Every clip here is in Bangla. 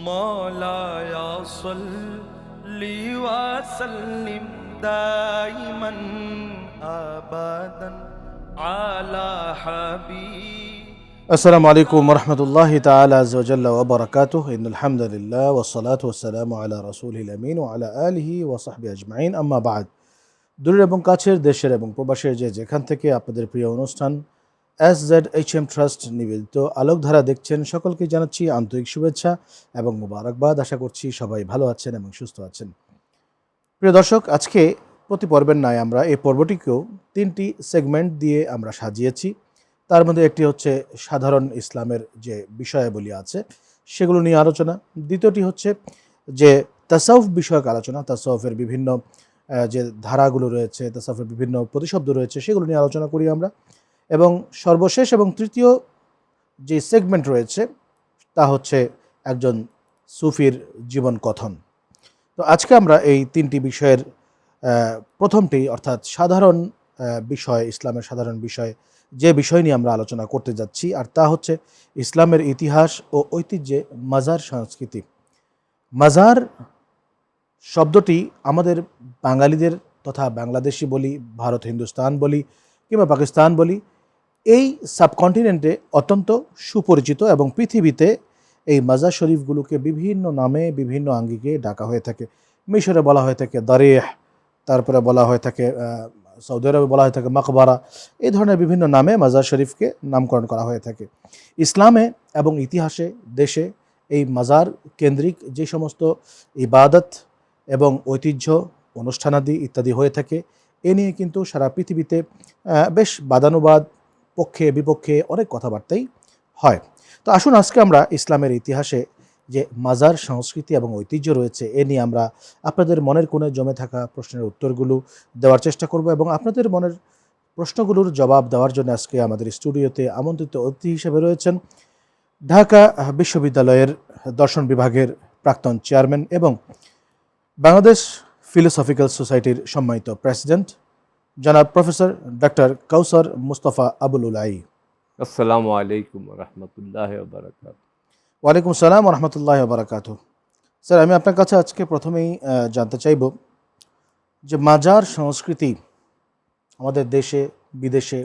مولاي صل وسلم دائما ابدا على حبيب السلام عليكم ورحمة الله تعالى عز وجل وبركاته إن الحمد لله والصلاة والسلام على رسوله الأمين وعلى آله وصحبه أجمعين أما بعد দূরের এবং কাছের দেশের এবং প্রবাসের যে যেখান থেকে আপনাদের প্রিয় অনুষ্ঠান S Z H M trust নিবেদিত আলোকধারা দেখছেন সকলকে জানাচ্ছি আন্তরিক শুভেচ্ছা এবং মোবারকবাদ। আশা করছি সবাই ভালো আছেন এবং সুস্থ আছেন। প্রিয় দর্শক, আজকে প্রতি পর্বের ন্যায় আমরা এই পর্বটিকেও তিনটি সেগমেন্ট দিয়ে আমরা সাজিয়েছি। তার মধ্যে একটি হচ্ছে সাধারণ ইসলামের যে বিষয়াবলী আছে, সেগুলো নিয়ে আলোচনা। দ্বিতীয়টি হচ্ছে যে তাসাউফ বিষয়ক আলোচনা, তাসাউফের বিভিন্ন যে ধারাগুলো রয়েছে, তাসাউফের বিভিন্ন প্রতিশব্দ রয়েছে, সেগুলো নিয়ে আলোচনা করি আমরা। এবং সর্বশেষ এবং তৃতীয় যে সেগমেন্ট রয়েছে, তা হচ্ছে একজন সুফির জীবন কথন। তো আজকে আমরা এই তিনটি বিষয়ের প্রথমটি অর্থাৎ সাধারণ বিষয়, ইসলামের সাধারণ বিষয়, যে বিষয় নিয়ে আমরা আলোচনা করতে যাচ্ছি, আর তা হচ্ছে ইসলামের ইতিহাস ও ঐতিহ্যে মাজার সংস্কৃতি। মাজার শব্দটি আমাদের বাঙালিদের তথা বাংলাদেশি বলি, ভারত, হিন্দুস্তান বলি কিংবা পাকিস্তান বলি এই সাবকন্টিনেন্টে অত্যন্ত সুপরিচিত এবং পৃথিবীতে এই মাজার শরীফগুলোকে বিভিন্ন নামে বিভিন্ন আঙ্গিকে ডাকা হয়ে থাকে। মিশরে বলা হয়ে থাকে দারেহ, তারপরে বলা হয়ে থাকে সৌদি আরবে বলা হয়ে থাকে মাকবারা। এই ধরনের বিভিন্ন নামে মাজার শরীফকে নামকরণ করা হয়ে থাকে। ইসলামে এবং ইতিহাসে, দেশে এই মাজার কেন্দ্রিক যে সমস্ত ইবাদত এবং ঐতিহ্য, অনুষ্ঠানাদি ইত্যাদি হয়ে থাকে, এ নিয়ে কিন্তু সারা পৃথিবীতে বেশ বাদানুবাদ পক্ষে, বিপক্ষে অনেক কথাবার্তাই হয়। তো আসুন আজকে আমরা ইসলামের ইতিহাসে যে মাজার, সংস্কৃতি এবং ঐতিহ্য রয়েছে, এ নিয়ে আমরা আপনাদের মনের কোণে জমে থাকা প্রশ্নের উত্তরগুলো দেওয়ার চেষ্টা করব এবং আপনাদের মনের প্রশ্নগুলোর জবাব দেওয়ার জন্য আজকে আমাদের স্টুডিওতে আমন্ত্রিত অতিথি হিসেবে রয়েছেন ঢাকা বিশ্ববিদ্যালয়ের দর্শন বিভাগের প্রাক্তন চেয়ারম্যান এবং বাংলাদেশ ফিলোসফিক্যাল সোসাইটির সম্মানিত প্রেসিডেন্ট জনাব প্রফেসর ডক্টর কাউসার মুস্তফা আবুল উলাই। আসসালামু আলাইকুম রহমতুল্লাহ বারকাত ওয়ালাইকুম সালাম রহমতুল্লাহ বারাকাত স্যার আমি আপনার কাছে আজকে প্রথমেই জানতে চাইব যে মাজার সংস্কৃতি আমাদের দেশে বিদেশে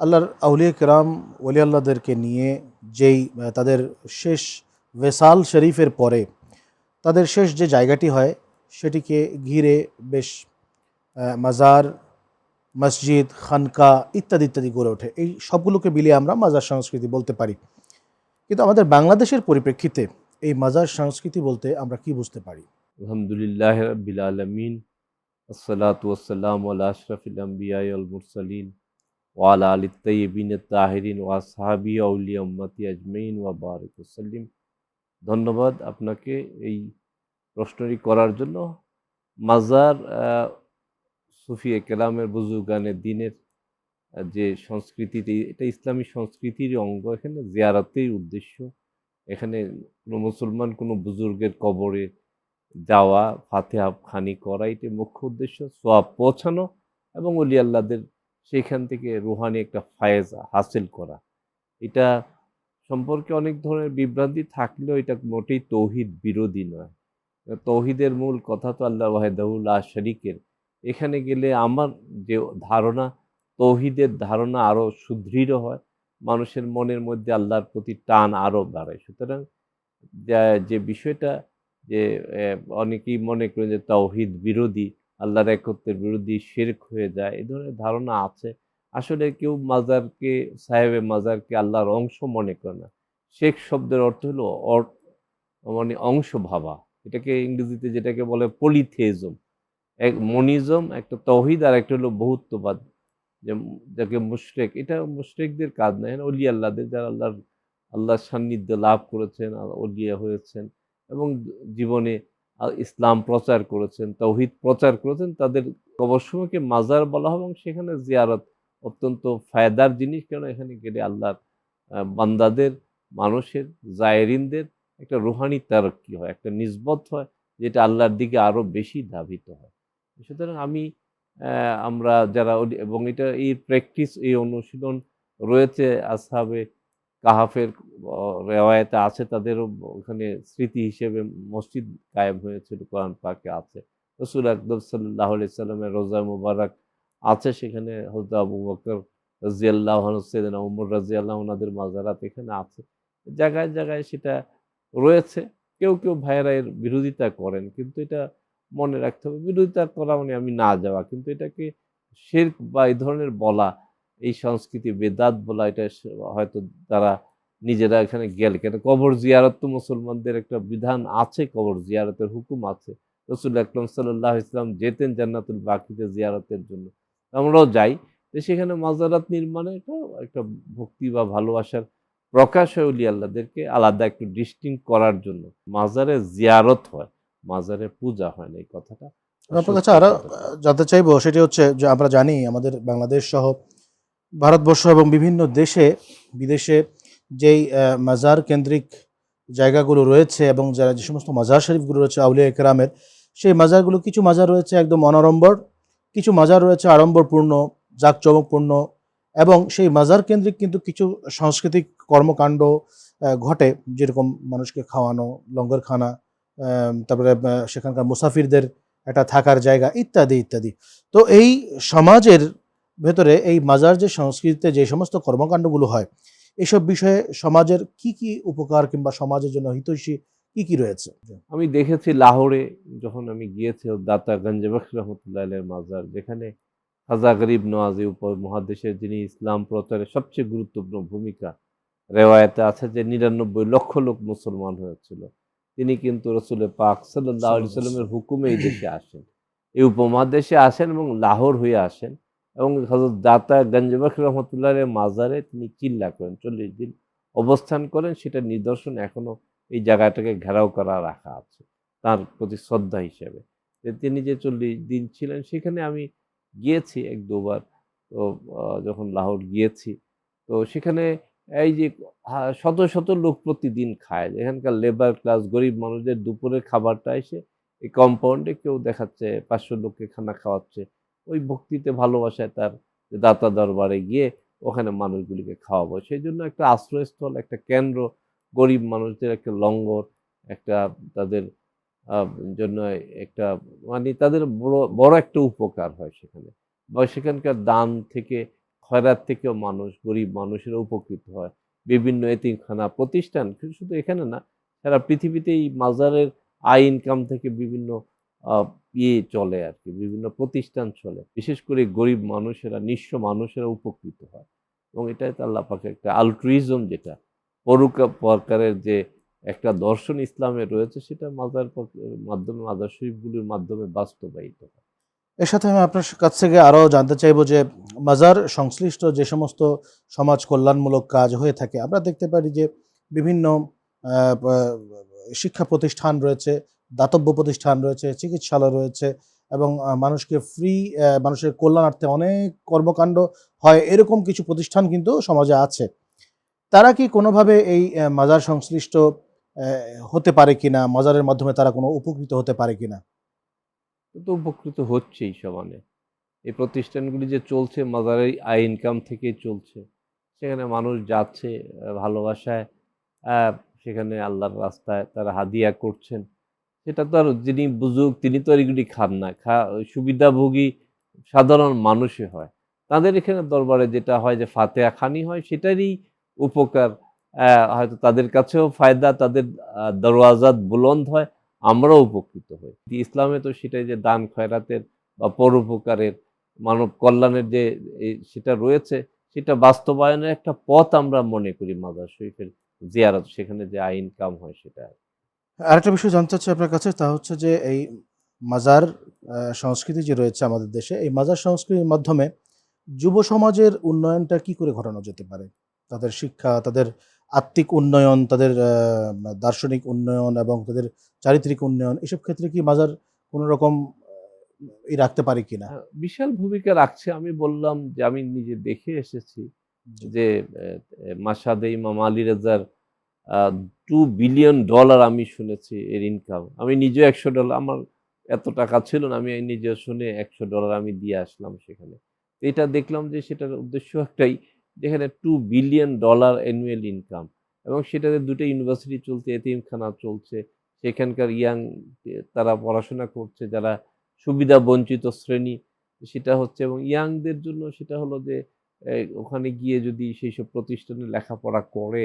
আল্লাহর আউলিয়া কেরাম ওলি আল্লাহদেরকে নিয়ে যেই তাদের শেষ ভেসাল শরীফের পরে তাদের শেষ যে জায়গাটি হয় সেটিকে ঘিরে বেশ মাজার, মসজিদ, খানকা ইত্যাদি ইত্যাদি গড়ে ওঠে। এই সবগুলোকে মিলিয়ে আমরা মাজার সংস্কৃতি বলতে পারি। কিন্তু আমাদের বাংলাদেশের পরিপ্রেক্ষিতে এই মাজার সংস্কৃতি বলতে আমরা কি বুঝতে পারি? আলহামদুলিল্লাহ রবিল আলমিন, আসসালাত ওয়াসালাম আল্লাহ আশরফিল আম্বিয়াই আল মুরসালিন ওয়ালা আলী তৈবিন তাহিরিন, ওয়া সাহাবি উম্মতি আজমাইন, ওয়া বারিক ওসাল্লিম ধন্যবাদ আপনাকে এই প্রশ্নটি করার জন্য। মাজার সুফি কেলামের বুজুগানের দিনের যে সংস্কৃতিটি এটা ইসলামী সংস্কৃতির অঙ্গ, এখানে জিয়ারতের উদ্দেশ্য। এখানে কোনো মুসলমান কোনো বুজুর্গের কবরে যাওয়া, ফাতেহা খানি করা এটি মুখ্য উদ্দেশ্য। সোয়াব পৌঁছানো এবং অলি আল্লাহদের সেইখান থেকে রুহানি একটা ফায়েজ হাসিল করা। এটা সম্পর্কে অনেক ধরনের বিভ্রান্তি থাকলেও এটা মোটেই তৌহিদ বিরোধী নয়। তৌহিদের মূল কথা তো আল্লাহ ওয়াহেদাউল্লাহ শরিকের এখানে গেলে আমার যে ধারণা, তৌহিদের ধারণা আরও সুদৃঢ় হয়, মানুষের মনের মধ্যে আল্লাহর প্রতি টান আরও বাড়ে। সুতরাং যা- বিষয়টা যে অনেকেই মনে করেন যে তৌহিদ বিরোধী, আল্লাহর একত্রের বিরোধী শিরক হয়ে যায় এই ধরনের ধারণা আছে। আসলে কেউ মাজারকে, সাহেবে মাজারকে আল্লাহর অংশ মনে করে না। শেখ শব্দের অর্থ হলো মানে অংশ ভাবা। এটাকে ইংরেজিতে যেটাকে বলে পলিথেজম এক মনিজম, একটা তহিদ আর একটা হলো বহুত্ববাদ। যে যাকে মুশরেক, এটা মুশরেকদের কাজ না। এখানে অলি আল্লাহদের, যারা আল্লাহর আল্লাহর সান্নিধ্য লাভ করেছেন অলিয়া হয়েছেন এবং জীবনে ইসলাম প্রচার করেছেন, তৌহিদ প্রচার করেছেন, তাদের কবরসমূহকে মাজার বলা হয় এবং সেখানে জিয়ারত অত্যন্ত ফায়দার জিনিস। কেন এখানে গেলে আল্লাহর বান্দাদের, মানুষের, জায়রিনদের একটা রুহানি তারক্কি হয়, একটা নিসবত হয়, যেটা আল্লাহর দিকে আরও বেশি ধাবিত হয়। সুতরাং আমি আমরা যারা এবং এটা এই প্র্যাকটিস এই অনুশীলন রয়েছে আসহাবে কাহাফের রেওয়ায়তে আছে তাদেরও ওখানে স্মৃতি হিসেবে মসজিদ কায়েম হয়েছিল কোরআন পাকে আছে। রসুল আকদম সাল্লাহ সাল্লামের রোজা মুবারক আছে সেখানে হজরত আবু বকর রাজিয়াল্লাহ সৈয়দনা উমর রাজিয়াল্লাহ ওনাদের মাজারাত এখানে আছে। জায়গায় জায়গায় সেটা রয়েছে। কেউ কেউ ভাইয়েরা এর বিরোধিতা করেন, কিন্তু এটা মনে রাখতে হবে। বিরোধিতা করা মানে আমি না যাওয়া। কিন্তু এটাকে শেরক বা এই ধরনের বলা, এই সংস্কৃতি বেদাত বলা, এটা হয়তো তারা নিজেরা এখানে গেলে। কেন কবর জিয়ারত তো মুসলমানদের একটা বিধান আছে, কবর জিয়ারতের হুকুম আছে। রসুল আকরম সাল্লাহ ইসলাম যেতেন জান্নাতুল বাকিতে জিয়ারতের জন্য। আমরাও যাই। তো সেখানে মাজারাত নির্মাণে একটা একটা ভক্তি বা ভালোবাসার প্রকাশ হয় উলি আল্লাহদেরকে আলাদা একটু ডিস্টিং করার জন্য। মাজারে জিয়ারত হয়। মাজারে পূজা হয় না এই কথাটা। আপনার কাছে আরও জানতে চাইব সেটি হচ্ছে যে আমরা জানি আমাদের বাংলাদেশ সহ ভারতবর্ষ এবং বিভিন্ন দেশে বিদেশে যেই মাজার কেন্দ্রিক জায়গাগুলো রয়েছে এবং যারা যে সমস্ত মাজার শরীফগুলো রয়েছে আউলিয়া একরামের সেই মাজারগুলো কিছু মাজার রয়েছে একদম অনাড়ম্বর কিছু মাজার রয়েছে আড়ম্বরপূর্ণ জাঁকজমকপূর্ণ এবং সেই মাজার কেন্দ্রিক কিন্তু কিছু সাংস্কৃতিক কর্মকাণ্ড ঘটে যেরকম মানুষকে খাওয়ানো লঙ্গরখানা তারপরে সেখানকার মুসাফিরদের একটা থাকার জায়গা, ইত্যাদি ইত্যাদি। তো এই সমাজের ভেতরে, এই মাজার যে সংস্কৃতিতে যে সমস্ত কর্মকাণ্ডগুলো হয়, এসব বিষয়ে সমাজের কি কি উপকার কিংবা সমাজের জন্য হিতৈষী কি কি রয়েছে? আমি দেখেছি লাহোরে, যখন আমি গিয়েছি দাতা গঞ্জবখ রহমতুল্লাহ মাজার, যেখানে খাজা গরিব নওয়াজি উপ মহাদেশের যিনি ইসলাম প্রচারে সবচেয়ে গুরুত্বপূর্ণ ভূমিকা রেওয়ায়তে আছে, যে নিরানব্বই লক্ষ লোক মুসলমান হয়েছিল। তিনি কিন্তু রসুলের পাক সাল্লাহ আলি সাল্লামের হুকুমে এই দেশে আসেন। এই উপমহাদেশে আসেন এবং লাহোর হয়ে আসেন এবং হজরত দাতা গঞ্জবখ রহমতুল্লাহ মাজারে তিনি চিল্লা করেন চল্লিশ দিন অবস্থান করেন সেটা নিদর্শন এখনও এই জায়গাটাকে ঘেরাও করা রাখা আছে তার প্রতি শ্রদ্ধা হিসেবে। তিনি যে চল্লিশ দিন ছিলেন সেখানে আমি গিয়েছি এক দুবার তো যখন লাহোর গিয়েছি তো সেখানে এই যে শত শত লোক প্রতিদিন খায়। এখানকার লেবার ক্লাস গরিব মানুষদের দুপুরের খাবারটা এসে এই কম্পাউন্ডে কেউ দেখাচ্ছে, পাঁচশো লোককে খানা খাওয়াচ্ছে। ওই ভক্তিতে, ভালোবাসায় তার দাতা দরবারে গিয়ে ওখানে মানুষগুলিকে খাওয়াবো। সেই জন্য একটা আশ্রয়স্থল, একটা কেন্দ্র গরিব মানুষদের, একটা লঙ্গর, একটা তাদের জন্য একটা মানে তাদের বড় বড় একটা উপকার হয় সেখানে। বা সেখানকার দান থেকে খয়রাত থেকেও মানুষ, গরিব মানুষেরা উপকৃত হয়। বিভিন্ন এতিমখানা প্রতিষ্ঠান শুধু এখানে না, সারা পৃথিবীতে এই মাজারের আয় ইনকাম থেকে বিভিন্ন ইয়ে চলে আর কি, বিভিন্ন প্রতিষ্ঠান চলে। বিশেষ করে গরিব মানুষেরা, নিঃস্ব মানুষেরা উপকৃত হয়। এবং এটাই আল্লাহ পাকে একটা আলট্রুইজম যেটা। পরুকা প্রকারের যে একটা দর্শন ইসলামে রয়েছে, সেটা মাজার মাধ্যমে, মাজার শরীফগুলির মাধ্যমে বাস্তবায়িত হয়। এর সাথে আমি আপনার কাছ থেকে আরও জানতে চাইব যে মাজার সংশ্লিষ্ট যে সমস্ত সমাজ কল্যাণমূলক কাজ হয়ে থাকে, আমরা দেখতে পারি যে বিভিন্ন শিক্ষা প্রতিষ্ঠান রয়েছে, দাতব্য প্রতিষ্ঠান রয়েছে, চিকিৎসালয় রয়েছে এবং মানুষকে ফ্রি মানুষের কল্যাণার্থে অনেক কর্মকাণ্ড হয়, এরকম কিছু প্রতিষ্ঠান কিন্তু সমাজে আছে। তারা কি কোনোভাবে এই মাজার সংশ্লিষ্ট হতে পারে কিনা, মাজারের মাধ্যমে তারা কোনো উপকৃত হতে পারে কিনা? তো উপকৃত হচ্ছেই সমানে। এই প্রতিষ্ঠানগুলি যে চলছে মাজারের আই ইনকাম থেকেই চলছে, সেখানে মানুষ যাচ্ছে ভালোবাসায় সেখানে আল্লাহর রাস্তায় তারা হাদিয়া করছেন। সেটা তো আর যিনি বুঝুক তিনি তো এগুলি খান না। খা, সুবিধাভোগী সাধারণ মানুষই হয়। তাদের এখানে দরবারে যেটা হয় যে ফাতেহা খানি হয়, সেটারই উপকার হয়তো তাদের কাছেও ফায়দা, তাদের দরওয়াজাত বুলন্দ হয়। আমরাও উপকৃত হই। ইসলামে তো সেটাই যে দান খয়রাতের বা পরোপকারের, মানব কল্যাণের যে সেটা রয়েছে, সেটা বাস্তবায়নের একটা পথ আমরা মনে করি মাদার শরীফের জিয়ারত, সেখানে যে আয় ইনকাম হয় সেটা আরেকটা বিষয় জানতে চাচ্ছি আপনার কাছে, তা হচ্ছে যে এই মাজার সংস্কৃতি যে রয়েছে আমাদের দেশে, এই মাজার সংস্কৃতির মাধ্যমে যুব সমাজের উন্নয়নটা কি করে ঘটানো যেতে পারে? তাদের শিক্ষা, তাদের আত্মিক উন্নয়ন তাদের দার্শনিক উন্নয়ন এবং তাদের চারিত্রিক উন্নয়ন এসব ক্ষেত্রে কি মাজার কোনো রকম ই রাখতে পারে কিনা? আহ, বিশাল ভূমিকা রাখছে। আমি বললাম যে আমি নিজে দেখে এসেছি যে মাসাদে ইমাম আলী রেজার টু বিলিয়ন ডলার আমি শুনেছি এর ইনকাম আমি নিজে একশো ডলার আমার এত টাকা ছিল না আমি নিজে শুনে একশো ডলার আমি দিয়ে আসলাম সেখানে। এটা দেখলাম যে সেটার উদ্দেশ্য একটাই যেখানে two billion dollar annual income এবং সেটাতে দুটো ইউনিভার্সিটি চলছে, এতিমখানা চলছে, সেখানকার ইয়াং তারা পড়াশোনা করছে, যারা সুবিধা বঞ্চিত শ্রেণি সেটা হচ্ছে এবং ইয়াংদের জন্য সেটা হলো যে ওখানে গিয়ে যদি সেই সব প্রতিষ্ঠানে লেখাপড়া করে,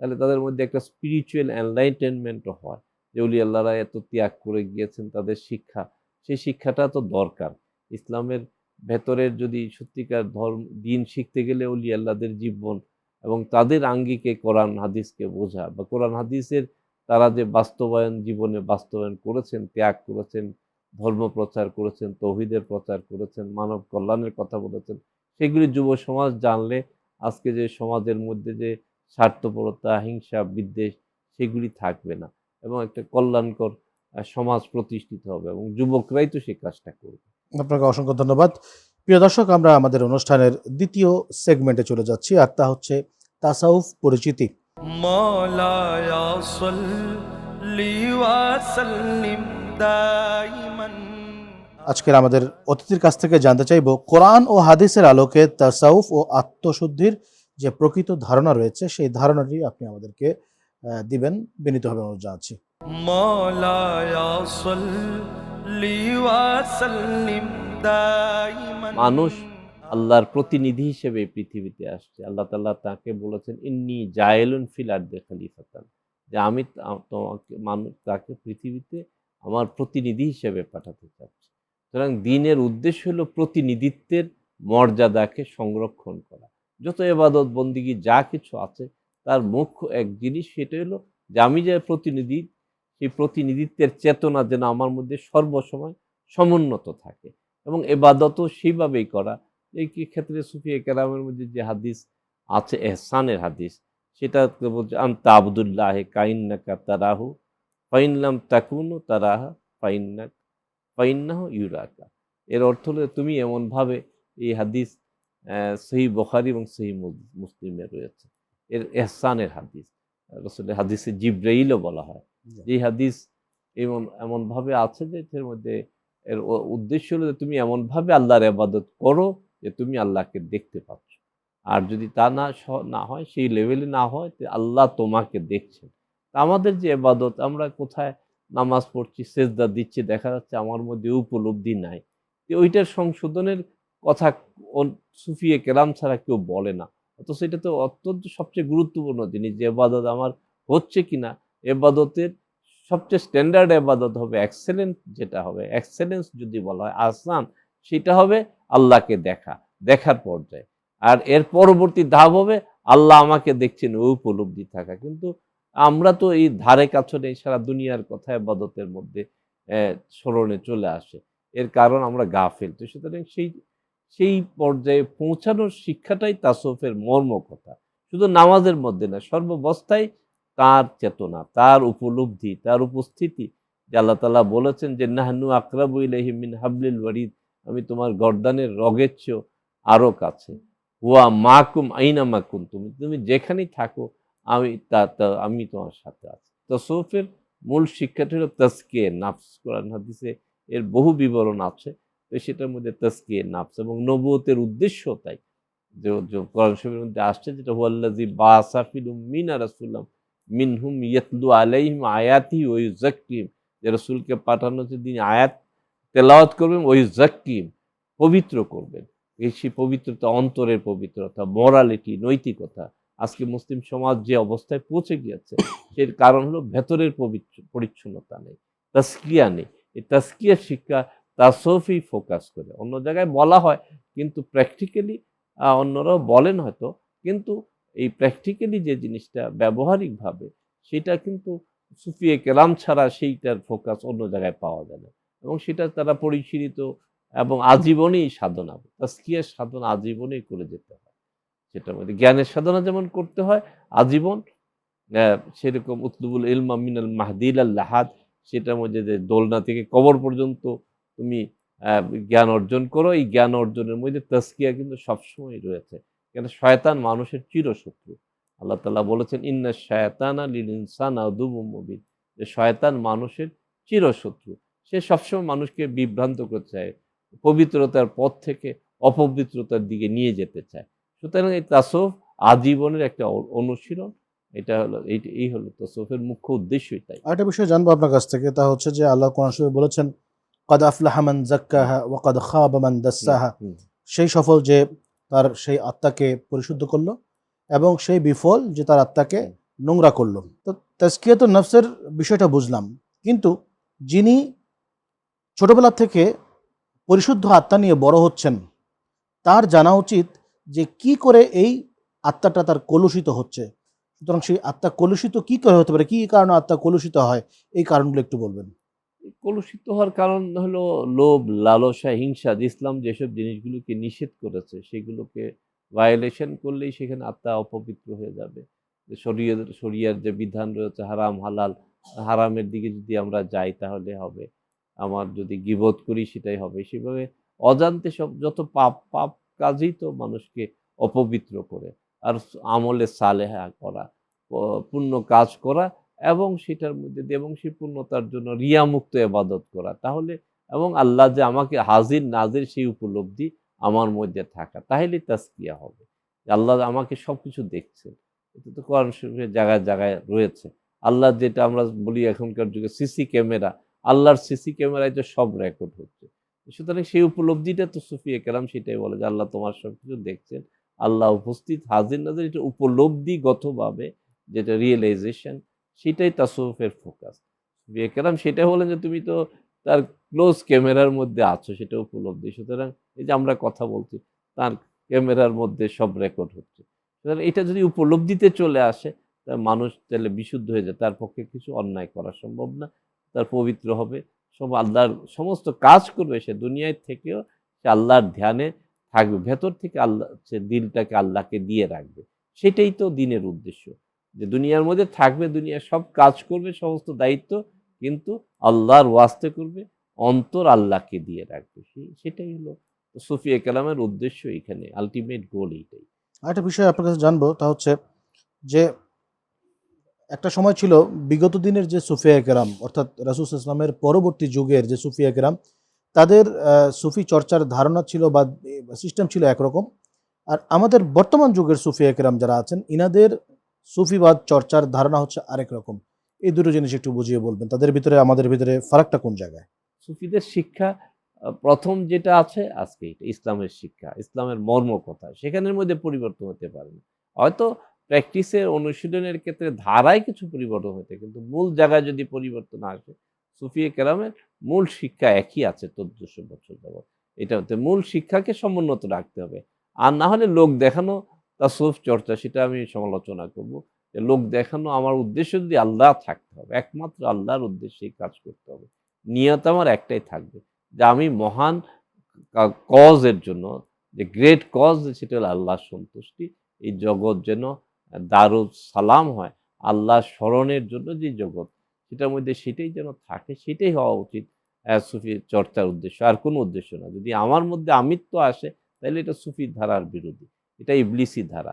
তাহলে তাদের মধ্যে একটা স্পিরিচুয়াল এনলাইটেনমেন্টও হয় যে উলি আল্লাহরা এত ত্যাগ করে গিয়েছেন তাদের শিক্ষা। সেই শিক্ষাটা তো দরকার। ইসলামের ভেতরের যদি সত্যিকার ধর্ম, দিন শিখতে গেলে উলি আল্লাহদের জীবন এবং তাদের আঙ্গিকে কোরআন হাদিসকে বোঝা বা কোরআন হাদিসের তারা যে বাস্তবায়ন জীবনে বাস্তবায়ন করেছেন, ত্যাগ করেছেন, ধর্ম প্রচার করেছেন, তৌহিদের প্রচার করেছেন, মানব কল্যাণের কথা বলেছেন, সেগুলি যুব সমাজ জানলে আজকে যে সমাজের মধ্যে যে স্বার্থপরতা, হিংসা, বিদ্বেষ, সেগুলি থাকবে না এবং একটা কল্যাণকর সমাজ প্রতিষ্ঠিত হবে এবং যুবকরাই তো সেই কাজটা করবে। আপনাকে অসংখ্য ধন্যবাদ। প্রিয় দর্শক আমরা আমাদের অনুষ্ঠানের দ্বিতীয় সেগমেন্টে চলে যাচ্ছি আর তা হচ্ছে তাসাউফ পরিচিতি। আজকের আমাদের অতিথির কাছ থেকে জানতে চাইব কোরআন ও হাদিসের আলোকে তাসাউফ ও আত্মশুদ্ধির যে প্রকৃত ধারণা রয়েছে সেই ধারণাটি আপনি আমাদেরকে দিবেন। বিনীতভাবে অনুরোধ জানাচ্ছি। মানুষ আল্লাহর প্রতিনিধি হিসেবে পৃথিবীতে আসছে। আল্লাহ তাল্লাহ তাকে বলেছেন, ইন্নি জায়েল ফিল আর্দে খালিফাতান। যে আমি তোমাকে মানুষ তাকে পৃথিবীতে আমার প্রতিনিধি হিসেবে পাঠাতে চাচ্ছি। সুতরাং দিনের উদ্দেশ্য হলো প্রতিনিধিত্বের মর্যাদাকে সংরক্ষণ করা। যত এবাদত বন্দিগি যা কিছু আছে, তার মুখ্য এক জিনিস সেটা হলো যে আমি যে প্রতিনিধি সেই প্রতিনিধিত্বের চেতনা যেন আমার মধ্যে সর্বসময় সমুন্নত থাকে এবং এবাদতও সেইভাবেই করা। এই ক্ষেত্রে সুফিয়া কেরামের মধ্যে যে হাদিস আছে, এহসানের হাদিস, সেটা বলছে, আন্তা আবদুল্লাহ কাইন্নাকা তারাহু, ফাইনলাম তাকুনু তারাহা ফাইন্না ফাইন্নাহ ইউরাকা। এর অর্থ হলো, তুমি এমনভাবে এই হাদিস সহি বখারি এবং মুস- মুসলিমে রয়েছে। এর এহসানের হাদিস, রসুলের হাদিসে জিব্রাইলও বলা হয়। যে হাদিস এমন, এমনভাবে আছে যে এর মধ্যে এর উদ্দেশ্য হলো যে তুমি এমনভাবে আল্লাহর আবাদত করো যে তুমি আল্লাহকে দেখতে পাচ্ছ। আর যদি তা না না হয়, সেই লেভেলে না হয়, তো আল্লাহ তোমাকে দেখছেন। আমাদের যে এবাদত আমরা কোথায় নামাজ পড়ছি, সেজদা দিচ্ছি, দেখা যাচ্ছে আমার মধ্যে উপলব্ধি নাই। তো ওইটার সংশোধনের কথা সুফিয়ে কেরাম ছাড়া কেউ বলে না। অথচ এটা তো অত্যন্ত সবচেয়ে গুরুত্বপূর্ণ জিনিস যে এবাদত আমার হচ্ছে কিনা। এবাদতের সবচেয়ে স্ট্যান্ডার্ড এবাদত হবে এক্সেলেন্ট যেটা হবে। এক্সেলেন্স যদি বলা হয় আসান সেটা হবে আল্লাহকে দেখা, দেখার পর্যায়ে। আর এর পরবর্তী ধাপ হবে, আল্লাহ আমাকে দেখছেন ওই উপলব্ধি থাকা। কিন্তু আমরা তো এই ধারে কাছে নেই সারা দুনিয়ার কথা এবাদতের মধ্যে স্মরণে চলে আসে। এর কারণ আমরা গা ফেলতে সুতরাং সেই সেই পর্যায়ে পৌঁছানোর শিক্ষাটাই তাসফের মর্ম কথা শুধু নামাজের মধ্যে না, সর্বাবস্থায় তার চেতনা, তার উপলব্ধি, তার উপস্থিতি। যে আল্লাহ তালা বলেছেন যে, নাহানু আকরাবু ইলাইহি মিন হাবলিল ওয়ারিদ আমি তোমার গর্দানের রগের চেয়েও আরও কাছে। হুয়া মাকুম আইনা মাকুম তুমি তুমি যেখানেই থাকো, আমি তা, তা- আমি তোমার সাথে আছি। তসৌফের মূল শিক্ষাটা হলো তস্কে নাফস। কোরআন হাদিসে এর বহু বিবরণ আছে, তো সেটার মধ্যে তস্কে নাফস এবং নবুয়তের উদ্দেশ্য তাই। যে কোরআন শরীফের মধ্যে আসছে যেটা হুয়াল্লাজি বাসাফিল মিনা রাসুল্লাম মিনহুম ইয়াতলু আলাইহিম আয়াতি ওই জাক্কিম যে রসুলকে পাঠানো হচ্ছে তিনি আয়াত তেলাওয়াত করবেন ওই জাক্কিম পবিত্র করবেন। এই সেই পবিত্রতা, অন্তরের পবিত্রতা মরালিটি নৈতিকতা আজকে মুসলিম সমাজ যে অবস্থায় পৌঁছে গিয়েছে, এর কারণ হলো ভেতরের পবিত্র, পরিচ্ছন্নতা নেই তাস্কিয়া নেই। এই তাস্কিয়া শিক্ষা তাসফি ফোকাস করে। অন্য জায়গায় বলা হয়, কিন্তু প্র্যাকটিক্যালি অন্যরাও বলেন হয়তো, কিন্তু এই প্র্যাকটিক্যালি যে জিনিসটা ব্যবহারিকভাবে, সেটা কিন্তু সুফিয়ে কেরাম ছাড়া সেইটার ফোকাস অন্য জায়গায় পাওয়া যায় না। এবং সেটা তারা পরিশীলিত এবং আজীবনেই সাধনা তাস্কিয়ার সাধনা আজীবনেই করে যেতে হয়। সেটার মধ্যে জ্ঞানের সাধনা যেমন করতে হয়, আজীবন সেরকম উতলুবুল ইলমা মিনাল মাহদিল আল লাহাদ, সেটার মধ্যে যে দোলনা থেকে কবর পর্যন্ত তুমি জ্ঞান অর্জন করো, এই জ্ঞান অর্জনের মধ্যে তাস্কিয়া কিন্তু সবসময় রয়েছে। কেন শয়তান মানুষের চিরশত্রু। আল্লাহ তালা বলেছেন ইন্না শয়তানা লিল ইনসান যে শয়তান মানুষের চিরশত্রু। সে সবসময় মানুষকে বিভ্রান্ত করতে চায় পবিত্রতার পথ থেকে অপবিত্রতার দিকে নিয়ে যেতে চায়। সুতরাং এই তাসফ আজীবনের একটা অনুশীলন। এটা হলো এই- হলো তাসফের মুখ্য উদ্দেশ্যই তাই। আরেকটা বিষয় জানব আপনার কাছ থেকে তা হচ্ছে যে আল্লাহ কোরআন শরীফে বলেছেন কদ আফলাহা মান জাক্কাহা ওয়া কদ খাবা মান দাসসাহা সেই সফল যে তার সেই আত্মাকে পরিশুদ্ধ করল এবং সেই বিফল যে তার আত্মাকে নোংরা করল। তো তাজকিয়াত নফসের বিষয়টা বুঝলাম। কিন্তু যিনি ছোটবেলা থেকে পরিশুদ্ধ আত্মা নিয়ে বড় হচ্ছেন, তার জানা উচিত যে কি করে এই আত্মাটা তার কলুষিত হচ্ছে। সুতরাং সেই আত্মা কলুষিত কি করে হতে পারে, কি কারণে আত্মা কলুষিত হয়, এই কারণগুলো একটু বলবেন। কলুষিত হওয়ার কারণ হলো লোভ, লালসা, হিংসা ইসলাম যেসব জিনিসগুলোকে নিষেধ করেছে, সেগুলোকে ভায়োলেশন করলেই সেখানে আত্মা অপবিত্র হয়ে যাবে। যে শরীয়র শরিয়ার যে বিধান রয়েছে, হারাম, হালাল, হারামের দিকে যদি আমরা যাই তাহলে হবে। আমার যদি গিবোধ করি সেটাই হবে। সেভাবে অজান্তে সব, যত পাপ পাপ কাজই তো মানুষকে অপবিত্র করে। আর আমলে সালেহা করা পূর্ণ কাজ করা এবং সেটার মধ্যে দিয়ে এবং সেই পূর্ণতার জন্য রিয়ামুক্ত এবাদত করা। তাহলে এবং আল্লাহ যে আমাকে হাজির, নাজির সেই উপলব্ধি আমার মধ্যে থাকা। তাহলে তাস্কিয়া হবে। আল্লাহ আমাকে সব কিছু দেখছেন। এটা তো কোরআন শরীফের জায়গায় জায়গায় রয়েছে। আল্লাহ যেটা আমরা বলি এখনকার যুগে সিসি ক্যামেরা। আল্লাহর সিসি ক্যামেরায় তো সব রেকর্ড হচ্ছে। সুতরাং সেই উপলব্ধিটা তো সুফিয়ে কেরাম সেটাই বলে যে আল্লাহ তোমার সব কিছু দেখছেন। আল্লাহ উপস্থিত, হাজির, নাজির, এটা উপলব্ধিগতভাবে যেটা রিয়েলাইজেশন সেটাই তাসুফের ফোকাস বিয়েকেরাম সেটা বলেন যে, তুমি তো তার ক্লোজ ক্যামেরার মধ্যে আছো, সেটা উপলব্ধি। সুতরাং এই যে আমরা কথা বলছি, তার ক্যামেরার মধ্যে সব রেকর্ড হচ্ছে। সুতরাং এটা যদি উপলব্ধিতে চলে আসে তা মানুষ তাহলে বিশুদ্ধ হয়ে যায়। তার পক্ষে কিছু অন্যায় করা সম্ভব না। তার পবিত্র হবে। সব আল্লাহর সমস্ত কাজ করবে সে দুনিয়ায় থেকেও। সে আল্লাহর ধ্যানে থাকবে। ভেতর থেকে আল্লাহ, সে দিলটাকে আল্লাহকে দিয়ে রাখবে। সেটাই তো দিনের উদ্দেশ্য। যে দুনিয়ার মধ্যে থাকবে, দুনিয়ার সব কাজ করবে, সমস্ত দায়িত্ব কিন্তু আল্লাহর ওয়াস্তে করবে, অন্তর আল্লাহকে দিয়ে রাখবে। সেটাই হলো সুফিয়া কালামের উদ্দেশ্য এখানে আলটিমেট গোল এইটাই। আরেকটা বিষয় আপনার কাছে জানব, তা হচ্ছে যে একটা সময় ছিল বিগত দিনের যে সুফিয়া কেরাম অর্থাৎ রাসুল ইসলামের পরবর্তী যুগের যে সুফিয়া কেরাম তাদের সুফি চর্চার ধারণা ছিল বা সিস্টেম ছিল একরকম। আর আমাদের বর্তমান যুগের সুফিয়া কেরাম যারা আছেন, ইনাদের সুফিবাদ চর্চার ধারণা হচ্ছে আরেক রকম। এই দুটো জিনিস একটু বুঝিয়ে বলবেন। তাদের ভিতরে, আমাদের ভিতরে ফারাকটা কোন জায়গায়? সুফিদের শিক্ষা প্রথম যেটা আছে, আজকে এটা ইসলামের শিক্ষা, ইসলামের মর্ম কথা। সেখানের মধ্যে পরিবর্তন হতে পারে না। হয়তো প্র্যাকটিসের অনুশীলনের ক্ষেত্রে ধারায় কিছু পরিবর্তন হতে, কিন্তু মূল জায়গায় যদি পরিবর্তন আসে, সুফিয়ে কেরামের মূল শিক্ষা একই আছে চোদ্দশো বছর যাবত এটা হতে মূল শিক্ষাকে সমুন্নত রাখতে হবে। আর না হলে লোক দেখানো তাসুফ চর্চা, সেটা আমি সমালোচনা করব। যে লোক দেখানো আমার উদ্দেশ্য যদি আল্লাহ থাকতে হবে, একমাত্র আল্লাহর উদ্দেশ্যেই কাজ করতে হবে। নিয়ত আমার একটাই থাকবে। যে আমি মহান কজের জন্য, যে গ্রেট কজ সেটা হলো আল্লাহর সন্তুষ্টি। এই জগৎ যেন দারুল সালাম হয় আল্লাহ স্মরণের জন্য যে জগৎ, সেটার মধ্যে সেটাই যেন থাকে, সেটাই হওয়া উচিত সুফি চর্চার উদ্দেশ্য। আর কোনো উদ্দেশ্য না। যদি আমার মধ্যে আমিত্ব আসে, তাহলে এটা সুফির ধারার বিরোধী। এটা ইবলিসি ধারা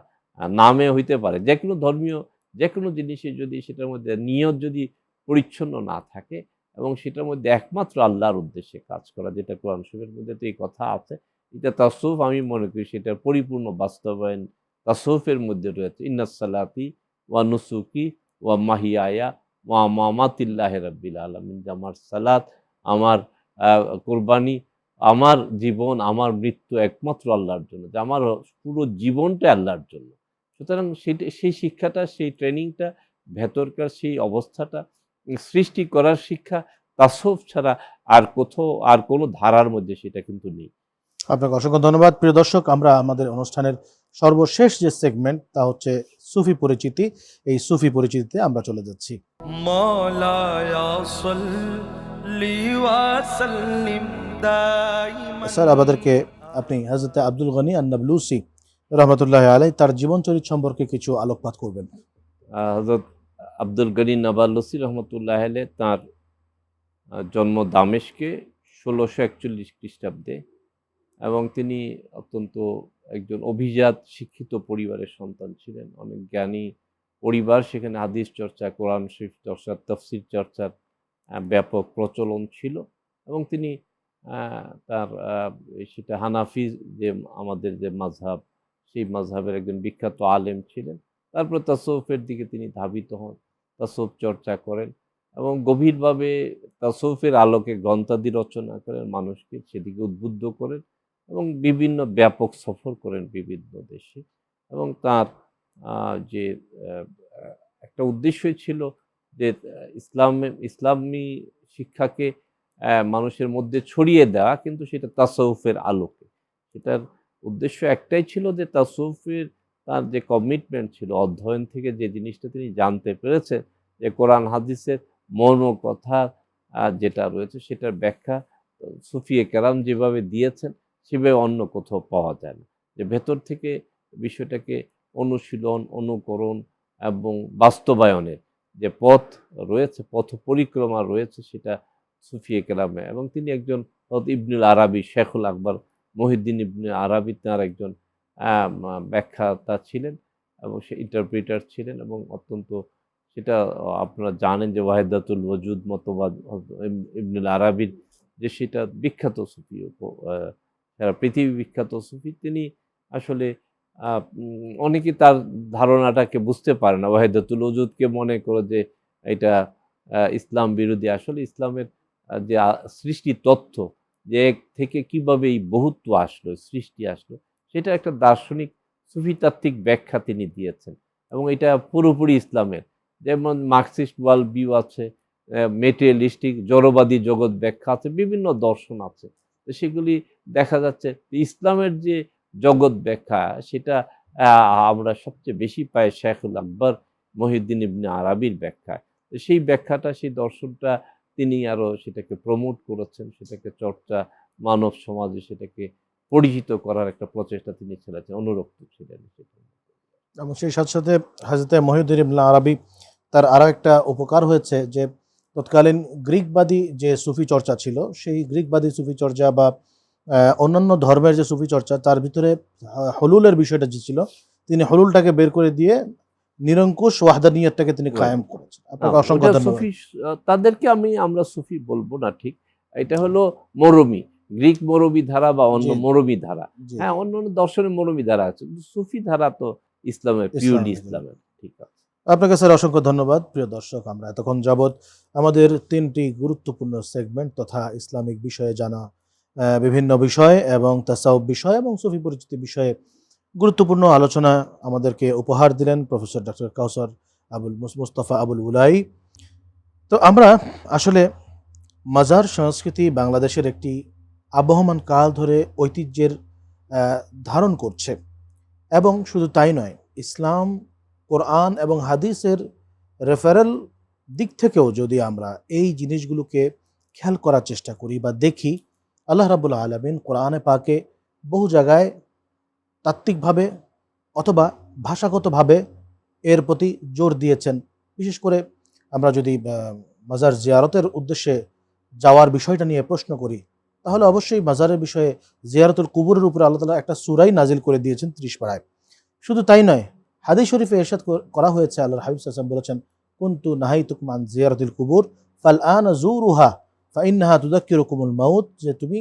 নামে হইতে পারে, যে কোনো ধর্মীয়, যে কোনো জিনিসে যদি সেটার মধ্যে নিয়ত যদি পরিচ্ছন্ন না থাকে এবং সেটার মধ্যে একমাত্র আল্লাহর উদ্দেশ্যে কাজ করা, যেটা কোরআন শরীফের মধ্যে তো এই কথা আছে, এটা তাসুফ আমি মনে করি সেটার পরিপূর্ণ বাস্তবায়ন তাসুফের মধ্যে রয়েছে। ইন্নাসালাতি ওয়া নুসুকি ওয়া মাহিয়ায়া ওয়া মামাতিল্লাহ রাব্বিল আলামিন আমার সালাত, আমার কোরবানি আমার জীবন আমার মৃত্যু একমাত্র আল্লাহর জন্য যে আমার পুরো জীবনটা আল্লাহর জন্য। সুতরাং সেটা সেই শিক্ষাটা সেই ট্রেনিংটা ভেতরকার সেই অবস্থাটা সৃষ্টি করার শিক্ষা তাসব ছাড়া আর কোথাও আর কোনো ধারার মধ্যে সেটা কিন্তু নেই। আপনাকে অসংখ্য ধন্যবাদ। প্রিয় দর্শক আমরা আমাদের অনুষ্ঠানের সর্বশেষ যে সেগমেন্ট তা হচ্ছে সুফি পরিচিতি। এই সুফি পরিচিতিতে আমরা চলে যাচ্ছি। মলায়া স্যার আমাদেরকে আপনি হজরত আব্দুল গনি আন্নাবলুসি রহমতুল্লাহ আলাই তার জীবন চরিত সম্পর্কে কিছু আলোকপাত করবেন। হজরত আব্দুল গনি নবাল্লসি রহমতুল্লাহ আলে তাঁর জন্ম দামেশকে ষোলোশো একচল্লিশ খ্রিস্টাব্দে এবং তিনি অত্যন্ত একজন অভিজাত শিক্ষিত পরিবারের সন্তান ছিলেন। অনেক জ্ঞানী পরিবার সেখানে হাদিস চর্চা কোরআন শরীফ চর্চা তফসির চর্চার ব্যাপক প্রচলন ছিল এবং তিনি তার সেটা হানাফি যে আমাদের যে মাঝহাব, সেই মাঝহাবের একজন বিখ্যাত আলেম ছিলেন। তারপর তাসৌফের দিকে তিনি ধাবিত হন তাসৌফ চর্চা করেন এবং গভীরভাবে তাসৌফের আলোকে গ্রন্থাদি রচনা করেন, মানুষকে সেদিকে উদ্বুদ্ধ করেন এবং বিভিন্ন ব্যাপক সফর করেন বিভিন্ন দেশে এবং তার যে একটা উদ্দেশ্যই ছিল যে ইসলাম, ইসলামী শিক্ষাকে মানুষের মধ্যে ছড়িয়ে দেওয়া কিন্তু সেটা তাসৌফের আলোকে। সেটার উদ্দেশ্য একটাই ছিল যে তাসৌফের তার যে কমিটমেন্ট ছিল, অধ্যয়ন থেকে যে জিনিসটা তিনি জানতে পেরেছেন, যে কোরআন হাদিসের মন ও কথা যেটা রয়েছে সেটার ব্যাখ্যা, সুফিয়ে কেরাম যেভাবে দিয়েছেন, সেভাবে অন্য কোথাও পাওয়া যায় না। যে ভেতর থেকে বিষয়টাকে অনুশীলন, অনুকরণ এবং বাস্তবায়নের যে পথ রয়েছে, পথ পরিক্রমা রয়েছে সেটা সুফিয়ে কেরামে। এবং তিনি একজন ইবনুল আরাবি, শেখুল আকবর মহিউদ্দিন ইবনে আরাবি তাঁর একজন ব্যাখ্যাতা ছিলেন এবং সে ইন্টারপ্রিটার ছিলেন এবং অত্যন্ত সেটা আপনারা জানেন যে ওয়াহেদাতুল ওজুদ মতবাদ ইবনুল আরাবির যে সেটা বিখ্যাত সুফি সারা পৃথিবী বিখ্যাত সুফি। তিনি আসলে অনেকে তার ধারণাটাকে বুঝতে পারে না। ওয়াহেদাতুল ওজুদকে মনে করে যে এটা ইসলাম বিরোধী। আসলে ইসলামের যে সৃষ্টি তথ্য, যে এক থেকে কীভাবে এই বহুত্ব আসলো, সৃষ্টি আসলো, সেটা একটা দার্শনিক সুফিতাত্ত্বিক ব্যাখ্যা তিনি দিয়েছেন। এবং এটা পুরোপুরি ইসলামের। যেমন মার্কসিস্ট ওয়ার্ল্ড ভিউ আছে মেটেরিয়ালিস্টিক জড়বাদী জগৎ ব্যাখ্যা আছে, বিভিন্ন দর্শন আছে। তো সেগুলি দেখা যাচ্ছে ইসলামের যে জগৎ ব্যাখ্যা সেটা আমরা সবচেয়ে বেশি পাই শেখুল আকবর মহিউদ্দিন ইবনে আরাবির ব্যাখ্যায় তো সেই ব্যাখ্যাটা, সেই দর্শনটা তিনি আরও সেটাকে প্রমোট করেছেন, সেটাকে চর্চা, মানব সমাজে সেটাকে পরিচিত করার একটা প্রচেষ্টা তিনি ছেলেছেন অনুরক্ত ছিলেন এবং সেই সাথে সাথে হাজরতে মহিউদ্দিন ইবনে আরবি তার আরও একটা উপকার হয়েছে যে, তৎকালীন গ্রিকবাদী যে সুফি চর্চা ছিল, সেই গ্রিকবাদী সুফি চর্চা বা অন্যান্য ধর্মের যে সুফি চর্চা তার ভিতরে হলুলের বিষয়টা যে ছিল তিনি হলুলটাকে বের করে দিয়ে নিরঙ্কুশ ওয়াহদানিয়তটাকে তিনি কায়েম করেছেন। আপনাকে অসংখ্য সুফি তাদেরকে আমি আমরা সুফি বলব না ঠিক। এটা হলো মরমি গ্রিক মরমি ধারা বা অন্য মরমি ধারা। হ্যাঁ অন্য অন্য দর্শনের মরমি ধারা আছে সুফি ধারা তো ইসলামের পিওরলি ইসলামের। ঠিক আছে। আপনাকে স্যার অসংখ্য ধন্যবাদ। প্রিয় দর্শক আমরা এতক্ষণ যাবৎ আমাদের তিনটি গুরুত্বপূর্ণ সেগমেন্ট তথা ইসলামিক বিষয়ে জানা বিভিন্ন বিষয় এবং তাসাউব বিষয় এবং সুফি পরিচিতি বিষয়ে গুরুত্বপূর্ণ আলোচনা আমাদেরকে উপহার দিলেন প্রফেসর ডক্টর কাউসার আবুল মুস- মুস্তাফা আবুল উলাই। তো আমরা আসলে মাজার সংস্কৃতি বাংলাদেশের একটি আবহমান কাল ধরে ঐতিহ্যের ধারণ করছে এবং শুধু তাই নয়, ইসলাম, কোরআন এবং হাদিসের রেফারেল দিক থেকেও যদি আমরা এই জিনিসগুলোকে খেয়াল করার চেষ্টা করি বা দেখি আল্লাহ রাবুল আলমিন কোরআনে পাকে বহু জায়গায় তাত্ত্বিকভাবে অথবা ভাষাগতভাবে এর প্রতি জোর দিয়েছেন। বিশেষ করে আমরা যদি মাজার জিয়ারতের উদ্দেশ্যে যাওয়ার বিষয়টা নিয়ে প্রশ্ন করি, তাহলে অবশ্যই মাজারের বিষয়ে জিয়ারতুল কুবুরের উপরে আল্লাহ তালা একটা সুরাই নাজিল করে দিয়েছেন ত্রিশ পাড়ায়। শুধু তাই নয়, হাদিস শরীফে এরশাদ করা হয়েছে আল্লাহ হাবিব সাল্লাম বলেছেন, কুন্তু নাহাই তুকমান জিয়ারতুল কুবুর, ফাল আন জুরুহা। ফাইন্নাহা তুদাক্কিরুকুমুল মাউত, যে তুমি,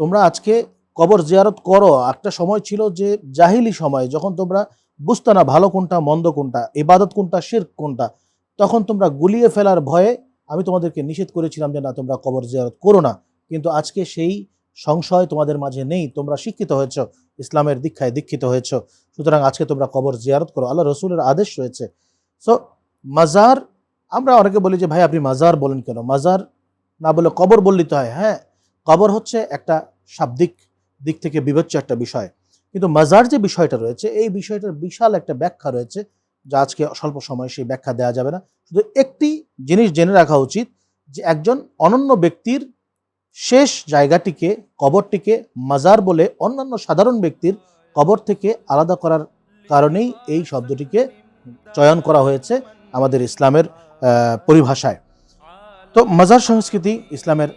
তোমরা আজকে কবর জিয়ারত করো। একটা সময় ছিল যে জাহিলি সময়, যখন তোমরা বুঝতে না ভালো কোনটা, মন্দ কোনটা, ইবাদত কোনটা শির কোনটা, তখন তোমরা গুলিয়ে ফেলার ভয়ে আমি তোমাদেরকে নিষেধ করেছিলাম যে না, তোমরা কবর জিয়ারত করো না। কিন্তু আজকে সেই সংশয় তোমাদের মাঝে নেই, তোমরা শিক্ষিত হয়েছ, ইসলামের দীক্ষায় দীক্ষিত হয়েছ। সুতরাং আজকে তোমরা কবর জিয়ারত করো। আল্লাহ রসুলের আদেশ রয়েছে। সো মাজার, আমরা অনেকে বলি যে, ভাই, আপনি মাজার বলেন কেন? মাজার না বলে কবর বললেই তো হয়। হ্যাঁ কবর হচ্ছে একটা শাব্দিক দিক থেকে বিবেচ্য একটা বিষয়। কিন্তু মাজার যে বিষয়টা রয়েছে, এই বিষয়টার বিশাল একটা ব্যাখ্যা রয়েছে, যা আজকে স্বল্প সময়ে সেই ব্যাখ্যা দেওয়া যাবে না। শুধু একটি জিনিস জেনে রাখা উচিত, যে একজন অনন্য ব্যক্তির শেষ জায়গাটিকে, কবরটিকে মাজার বলে অন্যান্য সাধারণ ব্যক্তির কবর থেকে আলাদা করার কারণেই এই শব্দটিকে চয়ন করা হয়েছে আমাদের ইসলামের পরিভাষায়। তো মাজার সংস্কৃতি ইসলামের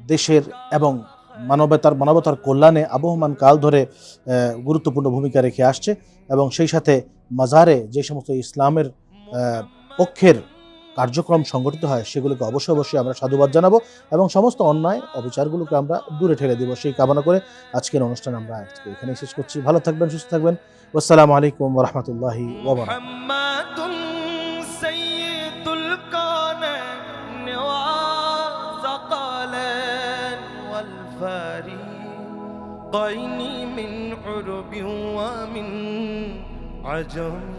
দেশের এবং মানবতার মানবতার কল্যাণে আবহমান কাল ধরে গুরুত্বপূর্ণ ভূমিকা রেখে আসছে এবং সেই সাথে মাজারে যে সমস্ত ইসলামের পক্ষের কার্যক্রম সংগঠিত হয় সেগুলোকে অবশ্যই অবশ্যই আমরা সাধুবাদ জানাব এবং সমস্ত অন্যায় অবিচারগুলোকে আমরা দূরে ঠেলে দেবো সেই কামনা করে আজকের অনুষ্ঠান আমরা আজকে এখানেই শেষ করছি। ভালো থাকবেন, সুস্থ থাকবেন। আসসালামু আলাইকুম রহমতুল্লাহি والفريقين من عرب ومن عجم.